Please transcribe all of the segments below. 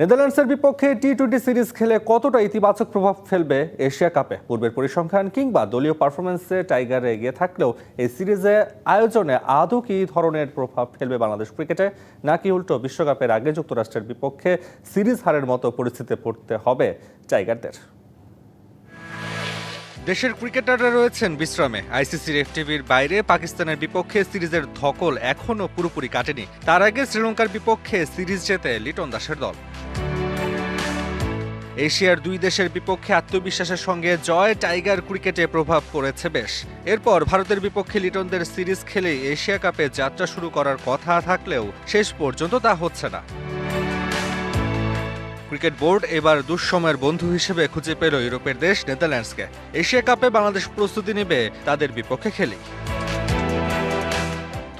নেদারল্যান্ডসের বিপক্ষে T twenty series খেলে কতটা ইতিবাচক প্রভাব ফেলবে এশিয়া কাপে? পূর্বের পরিসংখ্যান কিংবা দলীয় পারফরমেন্সে টাইগার এগিয়ে থাকলেও এই সিরিজে আয়োজনে আদৌ কী ধরনের প্রভাব ফেলবে বাংলাদেশ ক্রিকেটে? নাকি উল্টো বিশ্বকাপের আগে যুক্তরাষ্ট্রের বিপক্ষে সিরিজ হারের মতো পরিস্থিতিতে পড়তে হবে টাইগারদের? দেশের ক্রিকেটাররা রয়েছেন বিশ্রামে। আইসিসির এফটিভির বাইরে পাকিস্তানের বিপক্ষে সিরিজের ধকল এখনও পুরোপুরি কাটেনি। তার আগে শ্রীলঙ্কার বিপক্ষে সিরিজ জেতে লিটন দাসের দল। এশিয়ার দুই দেশের বিপক্ষে আত্মবিশ্বাসের সঙ্গে জয় টাইগার ক্রিকেটে প্রভাব পড়েছে বেশ। এরপর ভারতের বিপক্ষে লিটনদের সিরিজ খেলে এশিয়া কাপে যাত্রা শুরু করার কথা থাকলেও শেষ পর্যন্ত তা হচ্ছে না। ক্রিকেট বোর্ড এবার দুঃসময়ের বন্ধু হিসেবে খুঁজে পেল ইউরোপের দেশ, নেদারল্যান্ডসকে। এশিয়া কাপে বাংলাদেশ প্রস্তুতি নেবে তাদের বিপক্ষে খেলেই।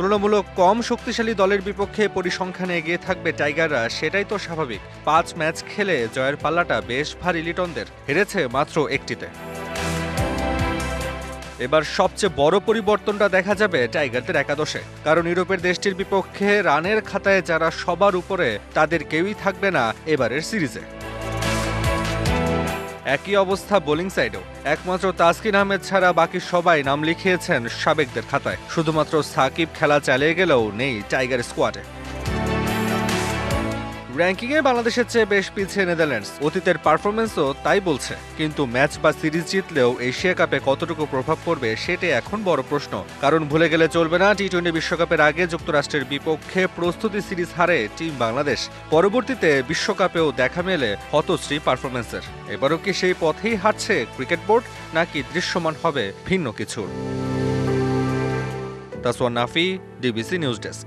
তুলনামূলক কম শক্তিশালী দলের বিপক্ষে পরিসংখ্যানে এগিয়ে থাকবে টাইগাররা, সেটাই তো স্বাভাবিক। পাঁচ ম্যাচ খেলে জয়ের পাল্লাটা বেশ ভারী লিটনদের, হেরেছে মাত্র একটিতে। এবার সবচেয়ে বড় পরিবর্তনটা দেখা যাবে টাইগারদের একাদশে, কারণ ইউরোপের দেশটির বিপক্ষে রানের খাতায় যারা সবার উপরে, তাদের কেউই থাকবে না এবারের সিরিজে। একই অবস্থা বোলিং সাইডেও। একমাত্র তাসকিন আহমেদ ছাড়া বাকি সবাই নাম লিখিয়েছেন সাবেকদের খাতায়। শুধুমাত্র সাকিব খেলা চালিয়ে গেলেও নেই টাইগার স্কোয়াডে। র্যাঙ্কিংয়ে বাংলাদেশের চেয়ে বেশ পিছিয়ে নেদারল্যান্ডস। অতীতের পারফরমেন্সও তাই বলছে। কিন্তু ম্যাচ বা সিরিজ জিতলেও এশিয়া কাপে কতটুকু প্রভাব পড়বে সেটাই এখন বড় প্রশ্ন। কারণ ভুলে গেলে চলবে না টি টোয়েন্টি বিশ্বকাপের আগে যুক্তরাষ্ট্রের বিপক্ষে প্রস্তুতি সিরিজ হারে টিম বাংলাদেশ। পরবর্তীতে বিশ্বকাপেও দেখা মেলে হতশ্রী পারফরমেন্সের এবারও কি সেই পথেই হাঁটছে ক্রিকেট বোর্ড, নাকি দৃশ্যমান হবে ভিন্ন কিছুর Taswan Nafi DBC news desk